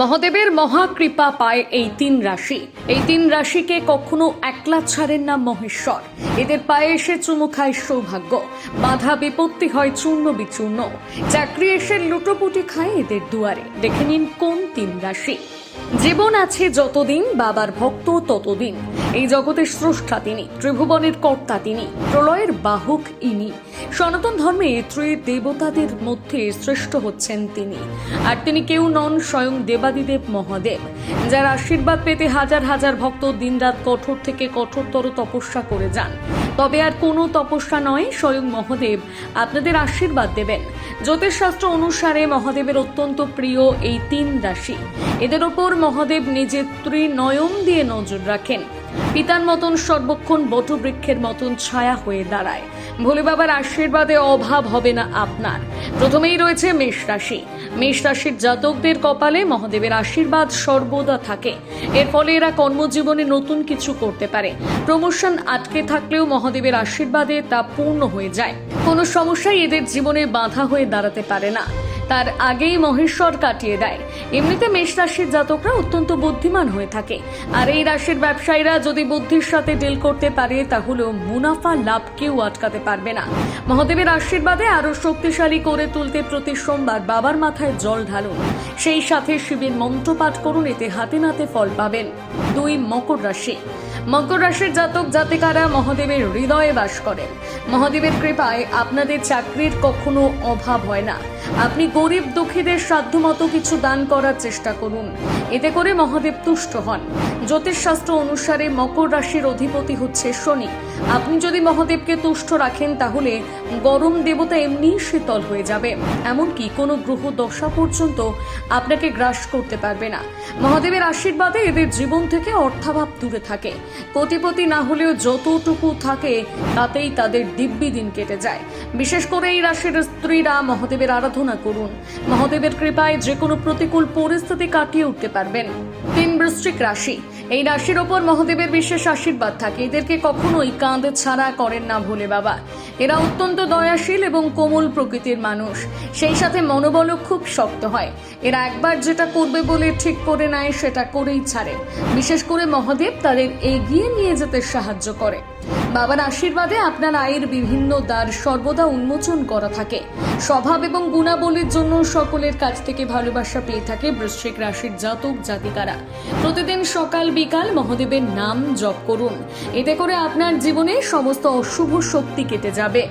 মহাদেবের মহাকৃপা পায় এই তিন রাশি। এই তিন রাশিকে কখনো একলা ছাড়েন না মহেশ্বর। এদের পায়ে এসে চুমু খায় সৌভাগ্য। বাধা বিপত্তি হয় চূর্ণ বিচূর্ণ। চাকরি এসে লুটোপুটি খায় এদের দুয়ারে। দেখে নিন কোন তিন রাশি। জীবন আছে যতদিন, বাবার ভক্ত ততদিন। এই জগতের স্রষ্টা তিনি, ত্রিভুবনের কর্তা তিনি, প্রলয়ের বাহক ইনি। সনাতন ধর্মে ত্রি দেবতাদের মধ্যে শ্রেষ্ঠ হচ্ছেন তিনি। আর তিনি কেউ নন স্বয়ং দেবাদিদেব মহাদেব, যার আশীর্বাদ পেতে হাজার হাজার ভক্ত দিনরাত কঠোর থেকে কঠোরতর তপস্যা করে যান। তবে আর কোনো তপস্যা নয়, স্বয়ং মহাদেব আপনাদের আশীর্বাদ দেবেন। জ্যোতিষশাস্ত্র অনুসারে মহাদেবের অত্যন্ত প্রিয় এই তিন রাশি। এদের ওপর মহাদেব নিজের ত্রিনয়ন দিয়ে নজর রাখেন। পিতার মতন সর্বক্ষণ বটবৃক্ষের মতন ছায়া হয়ে দাঁড়ায়। ভোলে বাবার আশীর্বাদে অভাব হবে না আপনার। প্রথমেই রয়েছে মেষ রাশি। মেষ রাশির জাতকদের কপালে মহাদেবের আশীর্বাদ সর্বদা থাকে। এর ফলে এরা কর্মজীবনে নতুন কিছু করতে পারে। প্রমোশন আটকে থাকলেও মহাদেবের আশীর্বাদে তা পূর্ণ হয়ে যায়। কোনো সমস্যাই এদের জীবনে বাধা হয়ে দাঁড়াতে পারে না। তার আগেই মহেশ্বর কাটিয়ে দেয়। এমনিতে মেষ রাশির জাতকরা অত্যন্ত বুদ্ধিমান হয়ে থাকে। আর এই রাশির ব্যবসায়ীরা যদি বুদ্ধির সাথে ডিল করতে পারে, তাহলেও মুনাফা লাভ কেউ আটকাতে পারবে না। মহাদেবের আশীর্বাদে আরও শক্তিশালী করে তুলতে প্রতি সোমবার বাবার মাথায় জল ঢালুন। সেই সাথে শিবের মন্ত্র পাঠ করুন, এতে হাতে নাতে ফল পাবেন। দুই মকর রাশি। মকর রাশির জাতক জাতিকারা মহাদেবের হৃদয়ে বাস করেন। মহাদেবের কৃপায় আপনাদের চাকরির কখনো অভাব হয় না। আপনি গরিব দুঃখীদের সাধ্যমতো কিছু দান করার চেষ্টা করুন। এতে করে মহাদেব তুষ্ট হন। জ্যোতিষশাস্ত্র অনুসারে মকর রাশির অধিপতি হচ্ছে শনি। আপনি যদি মহাদেবকে তুষ্ট রাখেন, তাহলে গরম দেবতা এমনিই শীতল হয়ে যাবে। এমনকি কোনো গ্রহ দশা পর্যন্ত আপনাকে গ্রাস করতে পারবে না। মহাদেবের আশীর্বাদে এদের জীবন থেকে অর্থাভাব দূরে থাকে। কোটিপতি না হলেও যতটুকু থাকে, তাতেই তাদের দিব্যি দিন কেটে যায়। বিশেষ করে এই রাশির স্ত্রীরা মহাদেবের আরাধনা করুন। মহাদেবের কৃপায় যে কোনো প্রতিকূল পরিস্থিতি কাটিয়ে উঠতে পারবেন। তিন বৃশ্চিক রাশি। এই রাশির ওপর মহাদেবের বিশেষ আশীর্বাদ থাকে। এদেরকে কখনোই কাঁধ ছাড়া করেন না ভোলে বাবা। এরা অত্যন্ত দয়াশীল এবং কোমল প্রকৃতির মানুষ। সেই সাথে মনোবলও খুব শক্ত হয়। এরা একবার যেটা করবে বলে ঠিক করে নেয়, সেটা করেই ছাড়ে। বিশেষ করে মহাদেব তাদের এগিয়ে নিয়ে যেতে সাহায্য করে। বাবার আশীর্বাদে আপনার আয়ের বিভিন্ন দ্বার সর্বদা উন্মোচন করা থাকে। স্বভাব এবং গুণাবলীর জন্য সকলের কাছ থেকে ভালোবাসা পেয়ে থাকে বৃশ্চিক রাশির জাতক জাতিকারা। প্রতিদিন সকাল বিকাল মহাদেবের নাম জপ করুন। এতে করে আপনার জীবনে সমস্ত অশুভ শক্তি কেটে যাবে